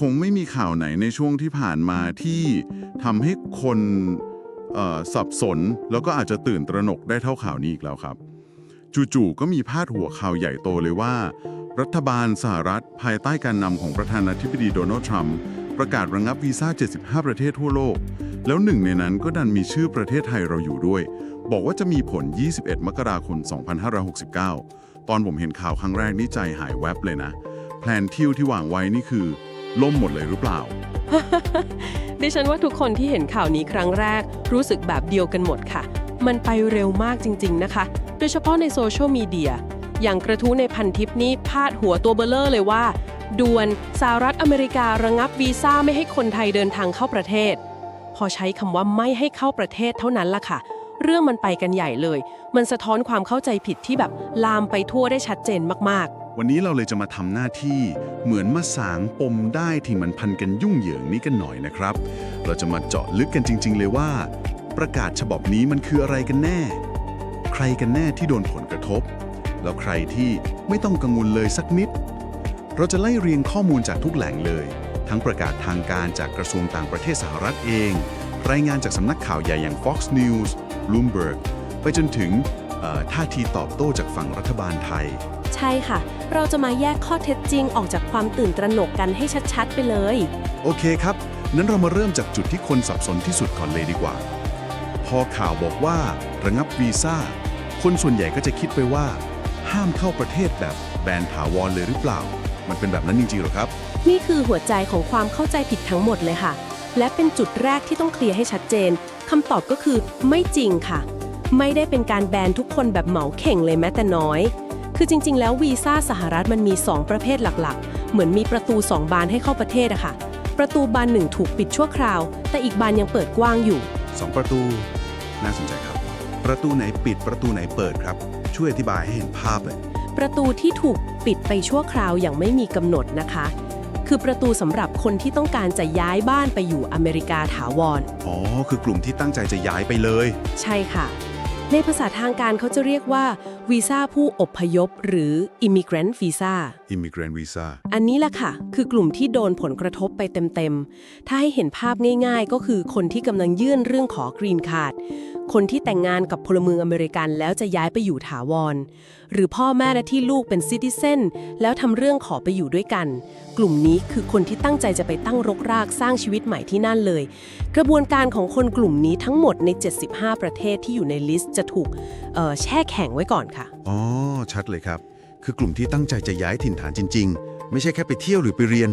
คงไม่มีข่าวไหนในช่วงที่ผ่านมาที่ทำให้คนเอ่อสับสน แล้วก็อาจจะตื่นตระหนกได้เท่าข่าวนี้อีกแล้วครับ จู่ๆก็มีพาดหัวข่าวใหญ่โตเลยว่า รัฐบาลสหรัฐภายใต้การนำของประธานาธิบดีโดนัลด์ทรัมป์ประกาศระงับวีซ่า 75 ประเทศทั่วโลก แล้วหนึ่งในนั้นก็ดันมีชื่อประเทศไทยเราอยู่ด้วย บอกว่าจะมีผล 21 มกราคม 2569 ตอนผมเห็นข่าวครั้งแรกนี่ใจหายแวบเลยนะ แพลนเที่ยวที่วางไว้นี่คือ ล่มหมดเลยหรือเปล่า ดิฉันว่าทุกคนที่เห็นข่าวนี้ครั้งแรก รู้สึกแบบเดียวกันหมดค่ะ มันไปเร็วมากจริง ๆนะคะ โดยเฉพาะในโซเชียลมีเดีย อย่างกระทู้ในพันทิปนี้พาดหัวตัวเบลเลอร์เลยว่า ด่วนสหรัฐอเมริการะงับวีซ่าไม่ให้คนไทยเดินทางเข้าประเทศ พอใช้คำว่าไม่ให้เข้าประเทศเท่านั้นล่ะค่ะ เรื่องมันไปกันใหญ่เลย มันสะท้อนความเข้าใจผิดที่แบบลามไปทั่วได้ชัดเจนมากๆ วันนี้เราเลยจะมาทำหน้าที่เหมือนมาสางปมได้ที่มันพันกันยุ่งเหยิงนี้กันหน่อยนะครับ เราจะมาเจาะลึกกันจริง ๆ เลยว่า ประกาศฉบับนี้มันคืออะไรกันแน่ ใครกันแน่ที่โดนผลกระทบ แล้วใครที่ไม่ต้องกังวลเลยสักนิด เราจะไล่เรียงข้อมูลจากทุกแหล่งเลย ทั้งประกาศทางการจากกระทรวงต่างประเทศสหรัฐเอง รายงานจากสำนักข่าวใหญ่อย่าง Fox News Bloomberg ไปจนถึงท่าทีตอบโต้จากฝั่งรัฐบาลไทย ช่ค่ะ เราจะมาแยกข้อเท็จจริงออกจากความตื่นตระหนกกันให้ชัดๆ ไปเลย โอเคครับ นั้นเรามาเริ่มจากจุดที่คนสับสนที่สุดก่อนเลยดีกว่า พอข่าวบอกว่า ระงับวีซ่า คนส่วนใหญ่ก็จะคิดไปว่า ห้ามเข้าประเทศแบบแบนถาวรเลยหรือเปล่า มันเป็นแบบนั้นจริงๆหรอครับ นี่คือหัวใจของความเข้าใจผิดทั้งหมดเลยค่ะ และเป็นจุดแรกที่ต้องเคลียร์ให้ชัดเจนคำตอบก็คือไม่จริงค่ะ ไม่ได้เป็นการแบนทุกคนแบบเหมาเข่งเลยแม้แต่น้อย คือจริง ๆ แล้ววีซ่าสหรัฐมันมี 2 ประเภทหลักๆ เหมือนมีประตู 2 บานให้เข้าประเทศอะค่ะ ประตูบานหนึ่งถูกปิดชั่วคราว แต่อีกบานยังเปิดกว้างอยู่ 2 ประตู น่าสนใจครับ ประตูไหนปิดประตูไหนเปิดครับ ช่วยอธิบายให้เห็นภาพเลยประตูที่ถูกปิดไปชั่วคราวอย่างไม่มีกำหนดนะคะ คือประตูสำหรับคนที่ต้องการจะย้ายบ้านไปอยู่อเมริกาถาวร อ๋อคือกลุ่มที่ตั้งใจจะย้ายไปเลย ใช่ค่ะ ในภาษาทางการเขาจะเรียกว่า วีซ่าผู้อพยพ หรือ immigrant visa Immigrant Visa อันนี้แหละค่ะ คือกลุ่มที่โดนผลกระทบไปเต็มๆ ถ้าให้เห็นภาพง่ายๆ ก็คือคนที่กำลังยื่นเรื่องขอกรีนคาร์ดคนที่แต่งงานกับพลเมืองอเมริกันแล้วจะย้ายไปอยู่ถาวร หรือพ่อแม่และที่ลูกเป็นซิติเซนแล้วทำเรื่องขอไปอยู่ด้วยกัน กลุ่มนี้คือคนที่ตั้งใจจะไปตั้งรกรากสร้างชีวิตใหม่ที่นั่นเลย กระบวนการของคนกลุ่มนี้ทั้งหมดใน 75 ประเทศที่อยู่ในลิสต์จะถูกเอ่อแช่แข็งไว้ก่อนค่ะ อ๋อ ชัดเลยครับ คือกลุ่มที่ตั้งใจจะย้ายถิ่นฐานจริง ๆ ไม่ใช่แค่ไปเที่ยวหรือไปเรียน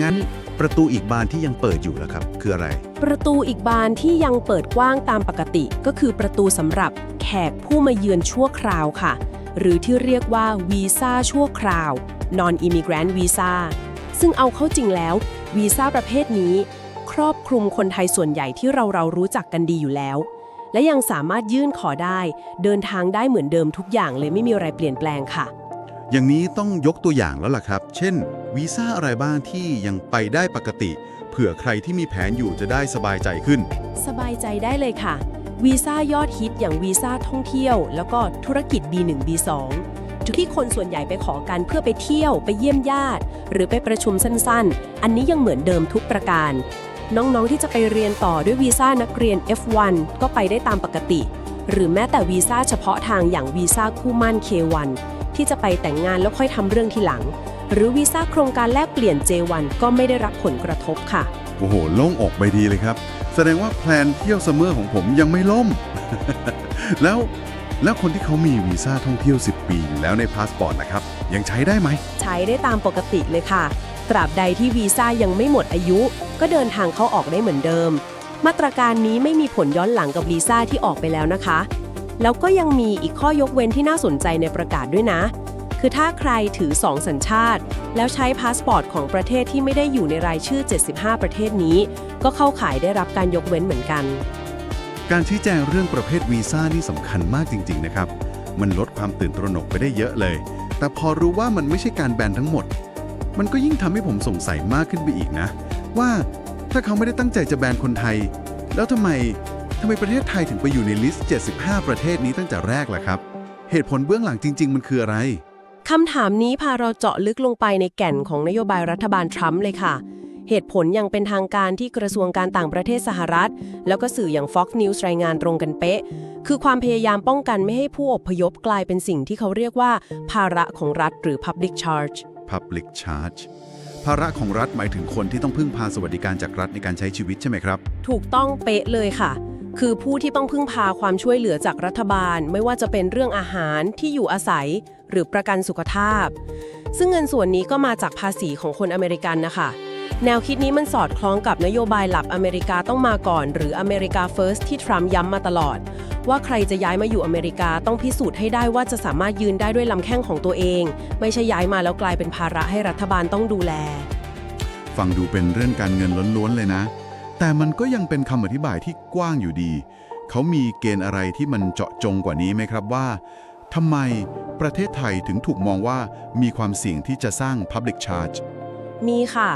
งั้นประตูอีกบานที่ยังเปิดอยู่แล้วครับ คืออะไร ประตูอีกบานที่ยังเปิดกว้างตามปกติ ก็คือประตูสำหรับแขกผู้มาเยือนชั่วคราวค่ะ หรือที่เรียกว่าวีซ่าชั่วคราว non immigrant visa ซึ่งเอาเข้าจริงแล้ววีซ่าประเภทนี้ ครอบคลุมคนไทยส่วนใหญ่ที่เราเรารู้จักกันดีอยู่แล้ว และยังสามารถยื่นขอได้ เดินทางได้เหมือนเดิมทุกอย่างเลยไม่มีอะไรเปลี่ยนแปลงค่ะ อย่างนี้ต้องยกตัวอย่างแล้วล่ะครับ เช่นวีซ่าอะไรบ้างที่ยังไปได้ปกติ เผื่อใครที่มีแผนอยู่จะได้สบายใจขึ้น สบายใจได้เลยค่ะ วีซ่ายอดฮิตอย่างวีซ่าท่องเที่ยว แล้วก็ธุรกิจ B1 B2 ที่คนส่วนใหญ่ไปขอกันเพื่อไปเที่ยวไปเยี่ยมญาติ หรือไปประชุมสั้นๆ อันนี้ยังเหมือนเดิมทุกประการ น้องๆที่จะไปเรียนต่อด้วยวีซ่านักเรียน F1 ก็ไปได้ตามปกติ หรือแม้แต่วีซ่าเฉพาะทางอย่างวีซ่าคู่มั่น K1 ที่จะไปแต่งงานแล้วค่อยทำเรื่องทีหลัง หรือวีซ่าโครงการแลกเปลี่ยน J1 ก็ไม่ได้รับผลกระทบค่ะ โอ้โห โล่งอกไปดีเลยครับ แสดงว่าแพลนเที่ยวซัมเมอร์ของผมยังไม่ล่ม แล้วแล้วคนที่เขามีวีซ่าท่องเที่ยว 10 ปีอยู่แล้วในพาสปอร์ตนะครับ ยังใช้ได้ไหม ใช้ได้ตามปกติเลยค่ะ ตราบใดที่วีซ่ายังไม่หมดอายุ ก็เดินทางเข้าออกได้เหมือนเดิม มาตรการนี้ไม่มีผลย้อนหลังกับวีซ่าที่ออกไปแล้วนะคะ แล้วก็ยังมีอีกข้อยกเว้นที่น่าสนใจในประกาศด้วยนะ คือถ้าใครถือ 2 สัญชาติ แล้วใช้พาสปอร์ตของประเทศที่ไม่ได้อยู่ในรายชื่อ 75 ประเทศนี้ ก็เข้าข่ายได้รับการยกเว้นเหมือนกัน การชี้แจงเรื่องประเภทวีซ่านี่สำคัญมากจริง ๆ นะครับ มันลดความตื่นตระหนกไปได้เยอะเลย แต่พอรู้ว่ามันไม่ใช่การแบนทั้งหมด มันก็ยิ่งทำให้ผมสงสัยมากขึ้นไปอีกนะ ว่าถ้าเขาไม่ได้ตั้งใจจะแบนคนไทย แล้วทำไมทำไมประเทศไทยถึงไปอยู่ในลิสต์ 75 ประเทศนี้ตั้งแต่แรกล่ะครับ เหตุผลเบื้องหลังจริง ๆ มันคืออะไรคำถามนี้พาเราเจาะลึกลงไปในแก่นของนโยบายรัฐบาลทรัมป์เลยค่ะ เหตุผลยังเป็นทางการที่กระทรวงการต่างประเทศสหรัฐ แล้วก็สื่ออย่าง Fox News รายงานตรงกันเป๊ะ คือความพยายามป้องกันไม่ให้ผู้อพยพกลายเป็นสิ่งที่เขาเรียกว่า ภาระของรัฐหรือ public charge Public Charge ภาระของรัฐหมายถึงคนที่ต้องพึ่งพาสวัสดิการจากรัฐในการใช้ชีวิตใช่ไหมครับ ถูกต้องเป๊ะเลยค่ะ คือผู้ที่ต้องพึ่งพาความช่วยเหลือจากรัฐบาล ไม่ว่าจะเป็นเรื่องอาหารที่อยู่อาศัย หรือประกันสุขภาพ ซึ่งเงินส่วนนี้ก็มาจากภาษีของคนอเมริกันนะคะแนวคิดนี้มันสอดคล้องกับนโยบายหลักอเมริกาต้องมาก่อน หรืออเมริกา First ที่ทรัมป์ย้ำมาตลอด ว่าใครจะย้ายมาอยู่อเมริกาต้องพิสูจน์ให้ได้ว่าจะสามารถยืนได้ด้วยลำแข้งของตัวเอง ไม่ใช่ย้ายมาแล้วกลายเป็นภาระให้รัฐบาลต้องดูแล ฟังดูเป็นเรื่องการเงินล้วนๆเลยนะ แต่มันก็ยังเป็นคำอธิบายที่กว้างอยู่ดี เขามีเกณฑ์อะไรที่มันเจาะจงกว่านี้ไหมครับว่าทำไมประเทศไทยถึงถูกมองว่ามีความเสี่ยงที่จะสร้าง Public Charge มีค่ะ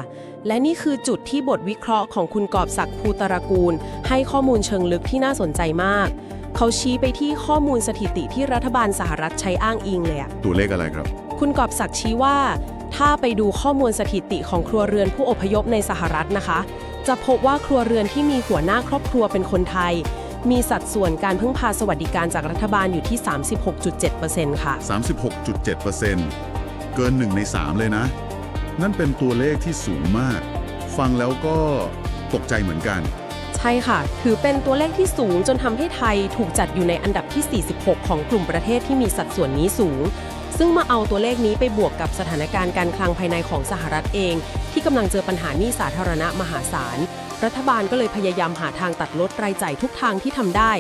และนี่คือจุดที่บทวิเคราะห์ของคุณกอบศักดิ์ภูตระกูล ให้ข้อมูลเชิงลึกที่น่าสนใจมาก เขาชี้ไปที่ข้อมูลสถิติที่รัฐบาลสหรัฐใช้อ้างอิงเลยอะตัวเลขอะไรครับ คุณกอบศักดิ์ชี้ว่า ถ้าไปดูข้อมูลสถิติของครัวเรือนผู้อพยพในสหรัฐนะคะ จะพบว่าครัวเรือนที่มีหัวหน้าครอบครัวเป็นคนไทย มีสัดส่วนการพึ่งพาสวัสดิการจากรัฐบาลอยู่ที่ 36.7%ค่ะ 36.7%เกิน 1 ใน 3 เลยนะ นั่นเป็นตัวเลขที่สูงมาก ฟังแล้วก็ตกใจเหมือนกันใช่ค่ะ ถือเป็นตัวเลขที่สูงจนทำให้ไทยถูกจัดอยู่ในอันดับที่ 46 ของกลุ่มประเทศที่มีสัดส่วนนี้สูง ซึ่งมาเอาตัวเลขนี้ไปบวกกับสถานการณ์การคลังภายในของสหรัฐเอง ที่กำลังเจอปัญหาหนี้สาธารณะมหาศาล รัฐบาลก็เลยพยายามหาทางตัดลดรายจ่ายทุกทางที่ทำได้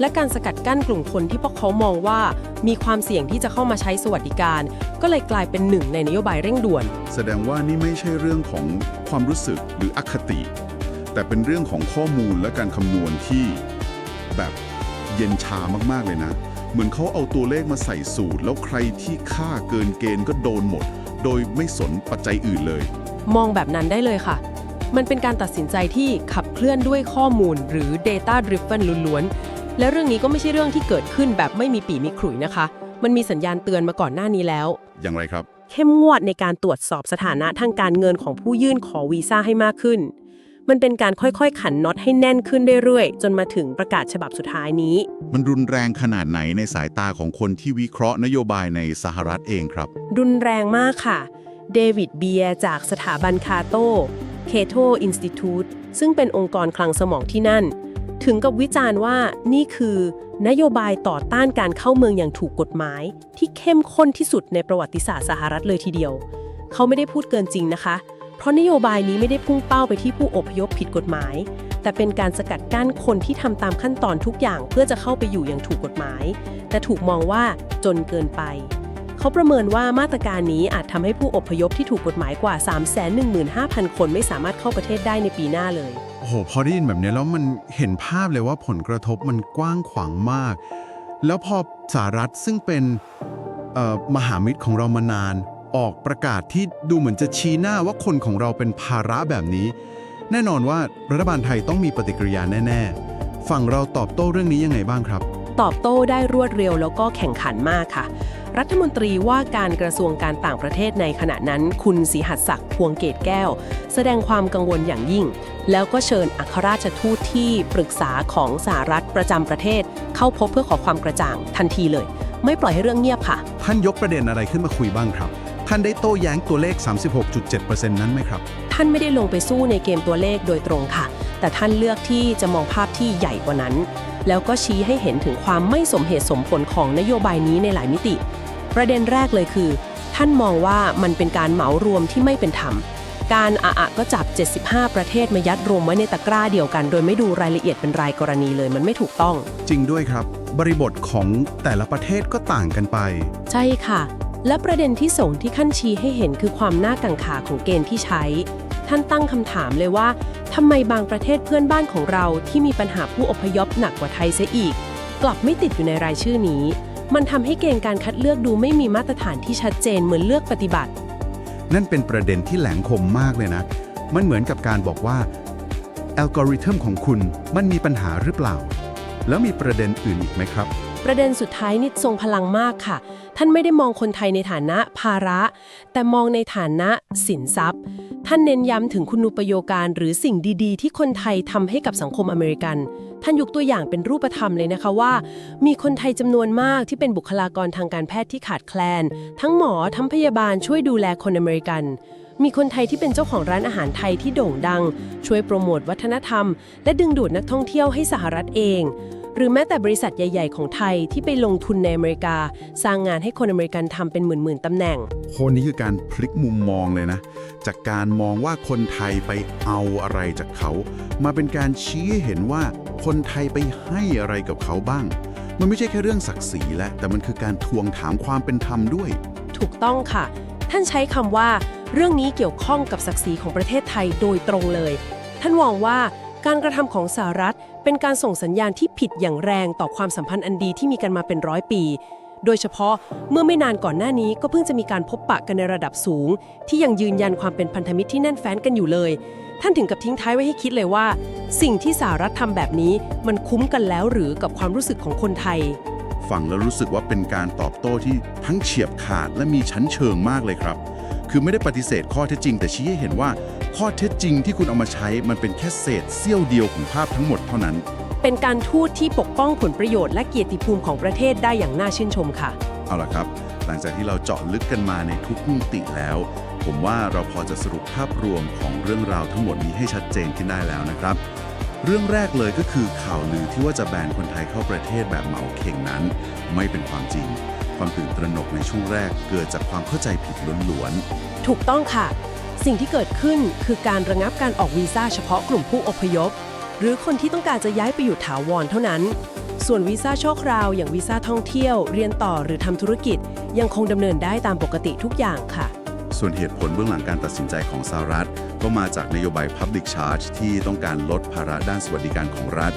และการสกัดกั้นกลุ่มคนที่พวกเขามองว่า มีความเสี่ยงที่จะเข้ามาใช้สวัสดิการ ก็เลยกลายเป็นหนึ่งในนโยบายเร่งด่วน แสดงว่านี่ไม่ใช่เรื่องของความรู้สึกหรืออคติ แต่เป็นเรื่องของข้อมูลและการคำนวณที่แบบเย็นชามากๆเลยนะ เหมือนเขาเอาตัวเลขมาใส่สูตร แล้วใครที่ค่าเกินเกณฑ์ก็โดนหมด โดยไม่สนปัจจัยอื่นเลย มองแบบนั้นได้เลยค่ะ มันเป็นการตัดสินใจที่ขับเคลื่อนด้วยข้อมูล หรือ Data Driven ล้วนๆ และเรื่องนี้ก็ไม่ใช่เรื่องที่เกิดขึ้นแบบไม่มีปีมีขลุ่ยนะคะ มันมีสัญญาณเตือนมาก่อนหน้านี้แล้ว อย่างไรครับ เข้มงวดในการตรวจสอบสถานะทางการเงินของผู้ยื่นขอวีซ่าให้มากขึ้น มันเป็นการค่อยๆ ขันน็อตให้แน่นขึ้นเรื่อยๆ จนมาถึงประกาศฉบับสุดท้ายนี้ มันรุนแรงขนาดไหนในสายตาของคนที่วิเคราะห์นโยบายในสหรัฐเองครับ รุนแรงมากค่ะ เดวิดเบียร์จากสถาบันคาโตเคโตอินสติทูตซึ่งเป็นองค์กรคลังสมองที่นั่น ถึงกับวิจารณ์ว่านี่คือนโยบายต่อต้านการเข้าเมืองอย่างถูกกฎหมาย ที่เข้มข้นที่สุดในประวัติศาสตร์สหรัฐเลยทีเดียว เขาไม่ได้พูดเกินจริงนะคะ เพราะนโยบายนี้ไม่ได้พุ่งเป้าไปที่ผู้อพยพผิดกฎหมาย แต่เป็นการสกัดกั้นคนที่ทำตามขั้นตอนทุกอย่างเพื่อจะเข้าไปอยู่อย่างถูกกฎหมาย แต่ถูกมองว่าจนเกินไป เขาประเมินว่ามาตรการนี้อาจทำให้ผู้อพยพที่ถูกกฎหมายกว่า 315,000 คนไม่สามารถเข้าประเทศได้ในปีหน้าเลย โอ้โห พอได้ยินแบบนี้แล้วมันเห็นภาพเลยว่าผลกระทบมันกว้างขวางมาก แล้วพอสหรัฐซึ่งเป็นมหามิตรของเรามานาน ออกประกาศที่ดูเหมือนจะชี้หน้าว่าคนของเราเป็นภาระแบบนี้ แน่นอนว่ารัฐบาลไทยต้องมีปฏิกิริยาแน่ ๆ ฝั่งเราตอบโต้เรื่องนี้ยังไงบ้างครับ ตอบโต้ได้รวดเร็วแล้วก็แข่งขันมากค่ะ รัฐมนตรีว่าการกระทรวงการต่างประเทศในขณะนั้น คุณศรีหัสศักดิ์พวงเกตแก้ว แสดงความกังวลอย่างยิ่ง แล้วก็เชิญอัครราชทูตที่ปรึกษาของสหรัฐประจำประเทศ เข้าพบเพื่อขอความกระจ่างทันทีเลย ไม่ปล่อยให้เรื่องเงียบค่ะ ท่านยกประเด็นอะไรขึ้นมาคุยบ้างครับ ท่านได้โต้แย้งตัวเลข 36.7%นั้นไหมครับ ท่านไม่ได้ลงไปสู้ในเกมตัวเลขโดยตรงค่ะ แต่ท่านเลือกที่จะมองภาพที่ใหญ่กว่านั้น แล้วก็ชี้ให้เห็นถึงความไม่สมเหตุสมผลของนโยบายนี้ในหลายมิติ ประเด็นแรกเลยคือ ท่านมองว่ามันเป็นการเหมารวมที่ไม่เป็นธรรม การอาอะก็จับ 75 ประเทศมายัดรวมไว้ในตะกร้าเดียวกัน โดยไม่ดูรายละเอียดเป็นรายกรณีเลยมันไม่ถูกต้อง จริงด้วยครับ บริบทของแต่ละประเทศก็ต่างกันไป ใช่ค่ะ และประเด็นที่ส่งที่ขั้นชี้ให้เห็นคือความน่ากังขาของเกณฑ์ที่ใช้ ท่านตั้งคำถามเลยว่าทำไมบางประเทศเพื่อนบ้านของเราที่มีปัญหาผู้อพยพหนักกว่าไทยเสียอีก กลับไม่ติดอยู่ในรายชื่อนี้ มันทำให้เกณฑ์การคัดเลือกดูไม่มีมาตรฐานที่ชัดเจนเหมือนเลือกปฏิบัติ นั่นเป็นประเด็นที่แหลมคมมากเลยนะ มันเหมือนกับการบอกว่าอัลกอริทึมของคุณมันมีปัญหาหรือเปล่า แล้วมีประเด็นอื่นอีกไหมครับ ประเด็นสุดท้ายนี่ทรงพลังมากค่ะ ท่านไม่ได้มองคนไทยในฐานะภาระ แต่มองในฐานะสินทรัพย์ ท่านเน้นย้ำถึงคุณูปโยการหรือสิ่งดีๆ ที่คนไทยทำให้กับสังคมอเมริกัน ท่านยกตัวอย่างเป็นรูปธรรมเลยนะคะว่า มีคนไทยจำนวนมากที่เป็นบุคลากรทางการแพทย์ที่ขาดแคลน ทั้งหมอทั้งพยาบาลช่วยดูแลคนอเมริกันมีคนไทยที่เป็นเจ้าของร้านอาหารไทยที่โด่งดัง ช่วยโปรโมทวัฒนธรรม และดึงดูดนักท่องเที่ยวให้สหรัฐเอง หรือแม้แต่บริษัทใหญ่ ๆ ของไทยที่ไปลงทุนในอเมริกา สร้างงานให้คนอเมริกันทำเป็นหมื่นๆตำแหน่งโคนนี้คือการพลิกมุมมองเลยนะ จากการมองว่าคนไทยไปเอาอะไรจากเขา มาเป็นการชี้ให้เห็นว่าคนไทยไปให้อะไรกับเขาบ้าง มันไม่ใช่แค่เรื่องศักดิ์ศรีและแต่มันคือการทวงถามความเป็นธรรมด้วย ถูกต้องค่ะ ท่านใช้คำว่า เรื่องนี้เกี่ยวข้องกับศักดิ์ศรีของประเทศไทยโดยตรงเลย ท่านมองว่า การกระทำของสหรัฐเป็นการส่งสัญญาณที่ผิดอย่างแรงต่อความสัมพันธ์อันดีที่มีกันมาเป็นร้อยปี โดยเฉพาะเมื่อไม่นานก่อนหน้านี้ก็เพิ่งจะมีการพบปะกันในระดับสูง ที่ยังยืนยันความเป็นพันธมิตรที่แน่นแฟ้นกันอยู่เลย ท่านถึงกับทิ้งท้ายไว้ให้คิดเลยว่า สิ่งที่สหรัฐทำแบบนี้มันคุ้มกันแล้วหรือกับความรู้สึกของคนไทย ฟังแล้วรู้สึกว่าเป็นการตอบโต้ที่ทั้งเฉียบขาดและมีชั้นเชิงมากเลยครับ คือไม่ได้ปฏิเสธข้อเท็จจริง แต่ชี้ให้เห็นว่าข้อเท็จจริงที่คุณเอามาใช้มันเป็นแค่เศษเสี้ยวเดียวของภาพทั้งหมดเท่านั้น เป็นการทูตที่ปกป้องผลประโยชน์และเกียรติภูมิของประเทศได้อย่างน่าชื่นชมค่ะ เอาล่ะครับ หลังจากที่เราเจาะลึกกันมาในทุกมิติแล้ว ผมว่าเราพอจะสรุปภาพรวมของเรื่องราวทั้งหมดนี้ให้ชัดเจนขึ้นได้แล้วนะครับ เรื่องแรกเลยก็คือข่าวลือที่ว่าจะแบนคนไทยเข้าประเทศแบบเหมาเข่งนั้น ไม่เป็นความจริง ความตื่นตระหนกในช่วงแรกเกิดจากความเข้าใจผิดล้วนๆ ถูกต้องค่ะ สิ่งที่เกิดขึ้นคือการระงับการออกวีซ่าเฉพาะกลุ่มผู้อพยพ หรือคนที่ต้องการจะย้ายไปอยู่ถาวรเท่านั้น ส่วนวีซ่าชั่วคราว อย่างวีซ่าท่องเที่ยว เรียนต่อหรือทำธุรกิจ ยังคงดำเนินได้ตามปกติทุกอย่างค่ะ ส่วนเหตุผลเบื้องหลังการตัดสินใจของสหรัฐ ก็มาจากนโยบาย Public Charge ที่ต้องการลดภาระด้านสวัสดิการของรัฐ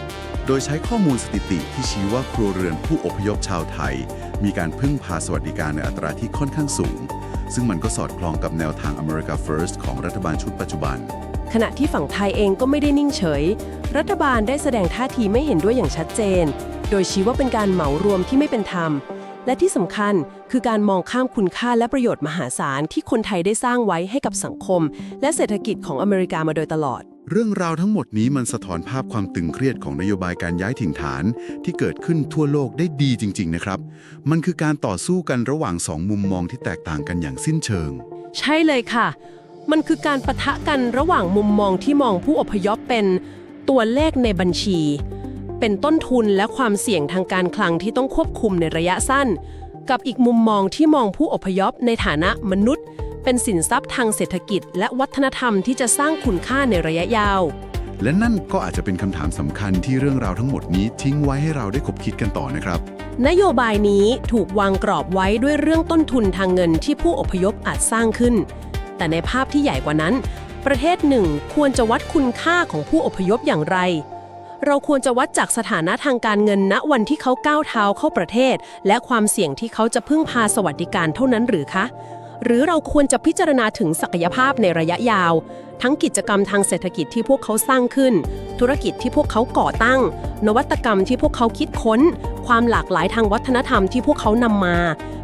โดยใช้ข้อมูลสถิติที่ชี้ว่าครัวเรือนผู้อพยพชาวไทย มีการพึ่งพาสวัสดิการในอัตราที่ค่อนข้างสูง ซึ่งมันก็สอดคล้องกับแนวทาง America First ของรัฐบาลชุดปัจจุบัน ขณะที่ฝั่งไทยเองก็ไม่ได้นิ่งเฉย รัฐบาลได้แสดงท่าทีไม่เห็นด้วยอย่างชัดเจน โดยชี้ว่าเป็นการเหมารวมที่ไม่เป็นธรรม และที่สำคัญคือการมองข้ามคุณค่าและประโยชน์มหาศาลที่คนไทยได้สร้างไว้ให้กับสังคม และเศรษฐกิจของอเมริกามาโดยตลอด เรื่องราวทั้งหมดนี้มันสะท้อนภาพความตึงเครียดของนโยบายการย้ายถิ่นฐาน ที่เกิดขึ้นทั่วโลกได้ดีจริง ๆ นะครับ มันคือการต่อสู้กันระหว่างสองมุมมองที่แตกต่างกันอย่างสิ้นเชิง ใช่เลยค่ะ มันคือการปะทะกันระหว่างมุมมองที่มองผู้อพยพเป็นตัวเลขในบัญชี เป็นต้นทุนและความเสี่ยงทางการคลังที่ต้องควบคุมในระยะสั้น กับอีกมุมมองที่มองผู้อพยพในฐานะมนุษย์ เป็นสินทรัพย์ทางเศรษฐกิจ และวัฒนธรรมที่จะสร้างคุณค่าในระยะยาว และนั่นก็อาจจะเป็นคำถามสำคัญที่เรื่องราวทั้งหมดนี้ทิ้งไว้ให้เราได้คบคิดกันต่อนะครับ นโยบายนี้ถูกวางกรอบไว้ด้วยเรื่องต้นทุนทางเงินที่ผู้อพยพอาจสร้างขึ้น แต่ในภาพที่ใหญ่กว่านั้น ประเทศหนึ่งควรจะวัดคุณค่าของผู้อพยพอย่างไร เราควรจะวัดจากสถานะทางการเงินณวันที่เขาก้าวเท้าเข้าประเทศ และความเสี่ยงที่เขาจะพึ่งพาสวัสดิการเท่านั้นหรือคะ หรือเราควรจะพิจารณาถึงศักยภาพในระยะยาว ทั้งกิจกรรมทางเศรษฐกิจที่พวกเขาสร้างขึ้น ธุรกิจที่พวกเขาก่อตั้ง นวัตกรรมที่พวกเขาคิดค้น ความหลากหลายทางวัฒนธรรมที่พวกเขานำมา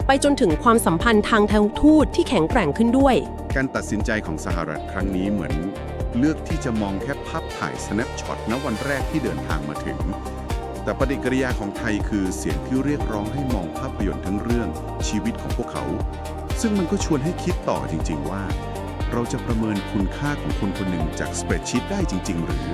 ไปจนถึงความสัมพันธ์ทางทางทูตที่แข็งแกร่งขึ้นด้วย การตัดสินใจของสหรัฐครั้งนี้เหมือน เลือกที่จะมองแค่ภาพถ่าย snapshot ณวันแรกที่เดินทางมาถึง แต่ปฏิกิริยาของไทยคือเสียงที่เรียกร้องให้มองภาพยนตร์ทั้งเรื่องชีวิตของพวกเขา ซึ่งมันก็ชวนให้คิดต่อจริง ๆ ว่า เราจะประเมินคุณค่าของคนคนหนึ่งจากสเปรดชีตได้จริง ๆ หรือ